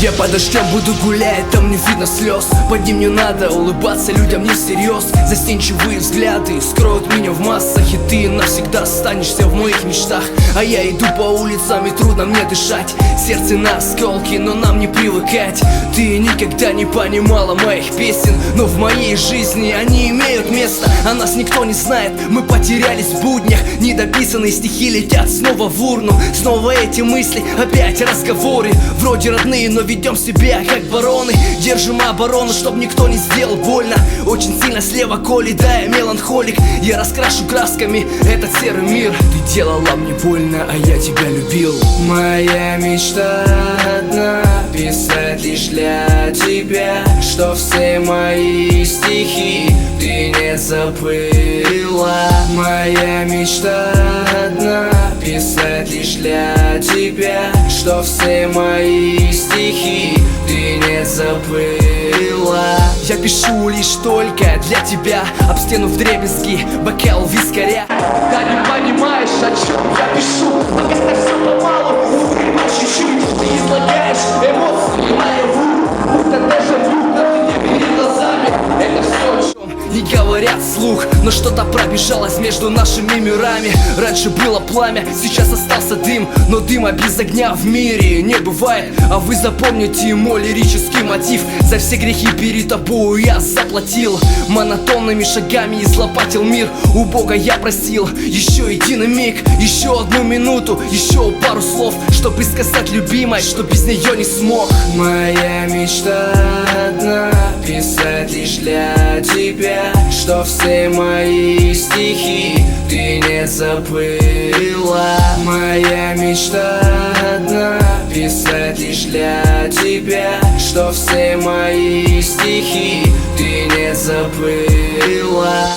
Я под дождем буду гулять, там не видно слез. Под ним не надо улыбаться людям не всерьез. Застенчивые взгляды скроют меня в массах И ты навсегда останешься в моих мечтах. А я иду по улицам и трудно мне дышать. Сердце на осколки, но нам не привыкать. Ты никогда не понимала моих песен Но в моей жизни они имеют место А нас никто не знает, мы потерялись в буднях. Недописанные стихи летят снова в урну. Снова эти мысли, опять разговоры. Вроде родные, но ведем себя как бароны Держим оборону, чтоб никто не сделал больно. Очень сильно слева коли, да, я меланхолик. Я раскрашу красками этот серый мир. Ты делала мне больно, а я тебя любил. Моя мечта одна Писать лишь для тебя Что все мои забыла. Моя мечта одна Писать лишь для тебя Что все мои стихи ты не забыла. Я пишу лишь только для тебя Об стену в дребезги, бокал вискаря. Да не понимаешь, о чем я пишу. Так говорят слух Но что-то пробежалось между нашими мирами. Раньше было пламя, сейчас остался дым Но дыма без огня в мире не бывает. А вы запомните мой лирический мотив. За все грехи перед тобою я заплатил. Монотонными шагами излопатил мир. У Бога я просил. Еще единый миг Еще одну минуту, еще пару слов Чтобы сказать любимой, что без нее не смог. Моя мечта одна Писать лишь для тебя Что все мои стихи ты не забыла. Моя мечта одна Писать лишь для тебя Что все мои стихи ты не забыла